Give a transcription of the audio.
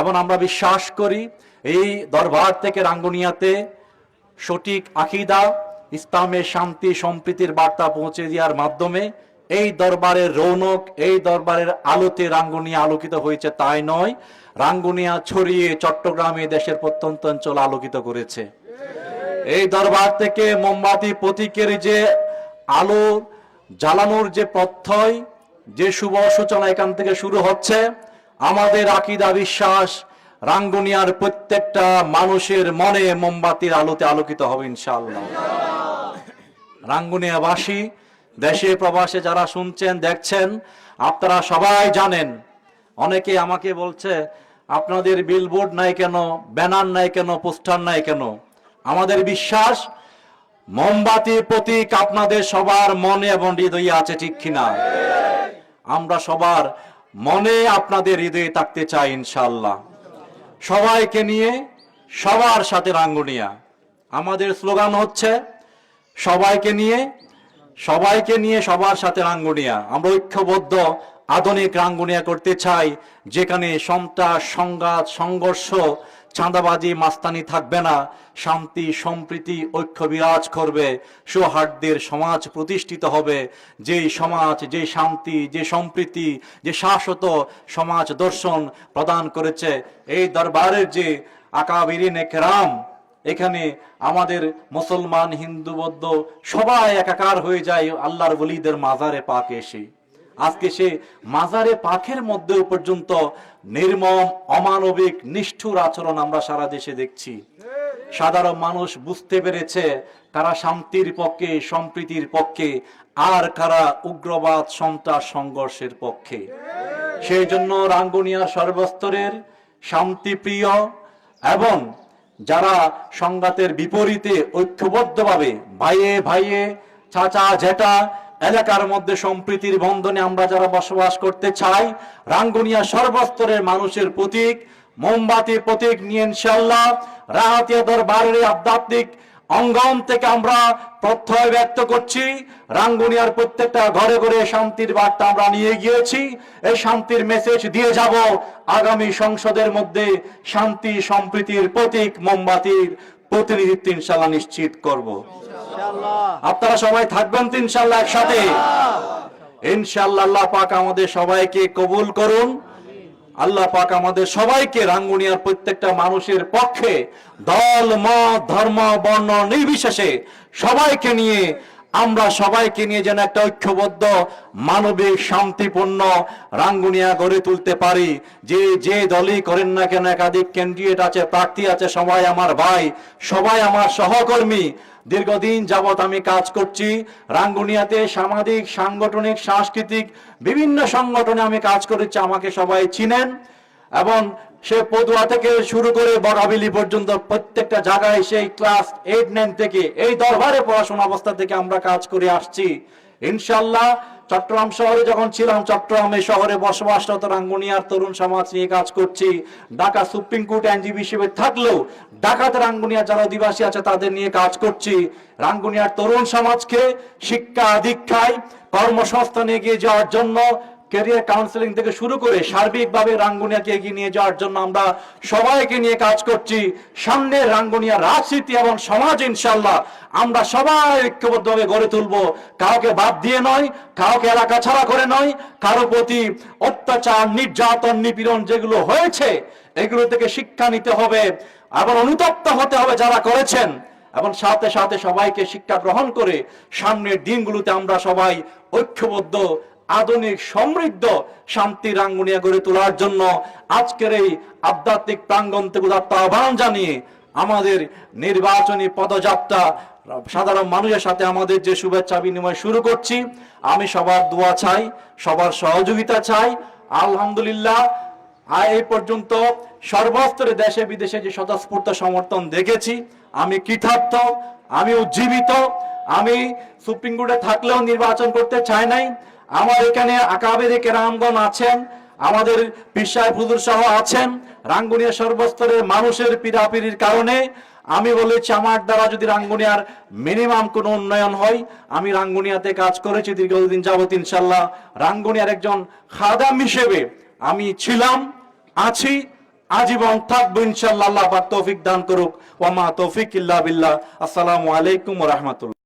এবং আমরা বিশ্বাস করি এই দরবার থেকে রাঙ্গুনিয়াতে সঠিক আকিদা ইসলামের শান্তি, সম্প্রীতির বার্তা পৌঁছে দেওয়ার মাধ্যমে এই দরবারের রৌনক, এই দরবারের আলোতে রাঙ্গুনিয়া আলোকিত হয়েছে তাই নয়, রাঙ্গুনিয়া ছড়িয়ে চট্টগ্রামে দেশের প্রত্যন্ত অঞ্চল আলোকিত করেছে। এই দরবার থেকে মোমবাতি প্রতীকের যে আলো জ্বালানোর যে প্রত্যয়, যে শুভ সূচনা এখান থেকে শুরু হচ্ছে। আমাদের আকিদা বিশ্বাস, রাঙ্গুনিয়ার প্রত্যেকটা মানুষের মনে মোমবাতির আলোতে আলোকিত হবে ইনশাআল্লাহ। রাঙ্গুনিয়াবাসী, দেশে প্রবাসে যারা শুনছেন, দেখছেন, আপনারা সবাই জানেন, অনেকে আমাকে বলছে, আপনাদের বিলবোর্ড নাই কেন? ব্যানার নাই কেন? পোস্টার নাই কেন? আমাদের বিশ্বাস, মোমবাতির প্রতীক আপনাদের সবার মনে এবং হৃদয়ে আছে ঠিক কিনা? আমরা সবার মনে আপনাদের হৃদয়ে থাকতে চাই ইনশাল্লাহ সবাইকে নিয়ে সবার সাথে রাঙ্গুনিয়া। আমাদের স্লোগান হচ্ছে, সবাইকে নিয়ে সবাইকে নিয়ে সবার সাথে রাঙ্গুনিয়া। আমরা ঐক্যবদ্ধ, আধুনিক রাঙ্গুনিয়া করতে চাই, যেখানে সন্ত্রাস, সংঘাত, সংঘর্ষ চাঁদাবাজি, মাস্তানি থাকবে না। শান্তি, সম্প্রীতি ঐক্য বিরাজ করবে। সৌহার্দ্যের সমাজ প্রতিষ্ঠিত হবে। যেই সমাজ যে শান্তি, যে সম্প্রীতি, যে শাশ্বত সমাজ দর্শন প্রদান করেছে, এই দরবারের যে আকাবিরিন একরাম, এখানে আমাদের মুসলমান, হিন্দু, বৌদ্ধ সবাই একাকার হয়ে যায় আল্লাহর বলিদের মাজারে পাক এসে। আজকে সে মাজারে পাখের মধ্যেও পর্যন্ত নির্মম, অমানবিক, নিষ্ঠুর আচরণ আমরা সারা দেশে দেখছি। সাধারণ মানুষ বুঝতে পেরেছে কারা শান্তির পক্ষে, সম্প্রীতির পক্ষে, আর কারা উগ্রবাদ, সন্ত্রাস, সংঘর্ষের পক্ষে। সেই জন্য রাঙ্গুনিয়া সর্বস্তরের শান্তিপ্রিয় এবং যারা সংঘাতের বিপরীতে ঐক্যবদ্ধভাবে ভাইয়ে ভাইয়ে, চাচা, জেঠা এলাকার মধ্যে সম্প্রীতির বন্ধনে আমরা যারা বসবাস করতে চাই, রাঙ্গুনিয়া সর্বস্তরের মানুষের প্রতীক মোমবাতির প্রতীক নিয়ে ইনশাল্লাহ রাহাতিয়া দরবারের আধ্যাত্মিক অঙ্গন থেকে আমরা প্রত্যয় ব্যক্ত করছি। রাঙ্গুনিয়ার প্রত্যেকটা ঘরে ঘরে শান্তির বার্তা আমরা নিয়ে গিয়েছি। এই শান্তির মেসেজ দিয়ে যাব আগামী সংসদের মধ্যে শান্তি, সম্প্রীতির প্রতীক মোমবাতির প্রতিনিধিত্ব ইনশাল্লাহ নিশ্চিত করব। আপনারা সবাই থাকবেন তো ইনশাল্লাহ একসাথে? ইনশাল্লাহ আল্লাহ পাক আমাদের সবাইকে কবুল করুন। আল্লাহ পাক আমাদের সবাইকে রাঙ্গুনিয়ার প্রত্যেকটা মানুষের পক্ষে দল মত ধর্ম বর্ণ নির্বিশেষে সবাইকে নিয়ে আমরা সবাইকে নিয়ে যেন একটা ঐক্যবদ্ধ, মানবিক, শান্তিপূর্ণ রাঙ্গুনিয়া গড়ে তুলতে পারি। যে যে দলই করেন না কেন, একাধিক ক্যান্ডিডেট আছে, প্রার্থী আছে, সবাই আমার ভাই, সবাই আমার সহকর্মী। দীর্ঘদিন যাবৎ আমি কাজ করছি, রাঙ্গুনিয়াতে সামাজিক, সাংগঠনিক, সাংস্কৃতিক, বিভিন্ন সংগঠনে আমি কাজ করেছি, আমাকে সবাই চিনেন। এবং সে পদুয়া থেকে শুরু করে বড়াবিলি পর্যন্ত প্রত্যেকটা জায়গায় সেই ক্লাস এইট, নাইন থেকে এই দরবারে পড়াশোনা অবস্থা থেকে আমরা কাজ করে আসছি। ইনশাল্লাহ চট্টগ্রাম শহরে যখন ছিলাম, চট্টগ্রামে শহরে বসবাসরত রাঙ্গুনিয়ার তরুণ সমাজ নিয়ে কাজ করছি। ঢাকা সুপ্রিম কোর্ট আইনজীবী হিসেবে থাকলেও ঢাকাতে রাঙ্গুনিয়া যারা অধিবাসী আছে, তাদের নিয়ে কাজ করছি। রাঙ্গুনিয়ার তরুণ সমাজকে শিক্ষা দীক্ষায় কর্মসংস্থানে এগিয়ে যাওয়ার জন্য ক্যারিয়ার কাউন্সিলিং থেকে শুরু করে সার্বিকভাবে রাঙ্গুনিয়াকে এগিয়ে নিয়ে যাওয়ার জন্য আমরা সবাইকে নিয়ে কাজ করছি। সামনে রাঙ্গুনিয়া রাজনীতি এবং সমাজ ইনশাল্লাহ আমরা সবাই ঐক্যবদ্ধভাবে গড়ে তুলবো। কাউকে বাদ দিয়ে নয়, কাউকে এলাকা ছাড়া করে নয়, কারও প্রতি অত্যাচার, নির্যাতন, নিপীড়ন যেগুলো হয়েছে, এগুলো থেকে শিক্ষা নিতে হবে, আবার অনুতপ্ত হতে হবে যারা করেছেন। এবং সাথে সাথে সবাইকে শিক্ষা গ্রহণ করে সামনের দিনগুলোতে আমরা সবাই ঐক্যবদ্ধ আধুনিক সমৃদ্ধ শান্তি রাঙ্গুনিয়া গড়ে তোলার জন্য আজকের এই আধ্যাত্মিক প্রাঙ্গণ থেকে আহ্বান জানিয়ে আমাদের নির্বাচনী পদযাত্রা, সাধারণ মানুষের সাথে আমাদের যে শুভেচ্ছা বিনিময় শুরু করছি, আমি সবার দোয়া চাই, সবার সহযোগিতা চাই। আলহামদুলিল্লাহ আর এই পর্যন্ত সর্বস্তরে দেশে বিদেশে যে স্বতঃস্ফূর্ত সমর্থন দেখেছি, আমি কৃতার্থ আমি উজ্জীবিত আমি সুপ্রিম কোর্টে থাকলেও নির্বাচন করতে চাই নাই। আমার এখানে আকাবেরি কেরামগণ আছেন, আমাদের পিসায় ফুজুর সহ আছেন, রাঙ্গুনিয়া সর্বস্তরের মানুষের পীড়াপিড়ির কারণে আমি বলেছি, আমার দ্বারা যদি রাঙ্গুনিয়ার মিনিমাম কোনো উন্নয়ন হয়, আমি রাঙ্গুনিয়াতে কাজ করেছি দীর্ঘদিন যাবত ইনশাল্লাহ রাঙ্গুনিয়ার একজন খাদাম হিসেবে আমি ছিলাম, আছি, আজীবন থাকব ইনশাল্লাহ আল্লাহ তৌফিক দান করুক। ওমা তৌফিক ইল্লা বিল্লাহ। আসসালামু আলাইকুম রহমতুল্লাহ।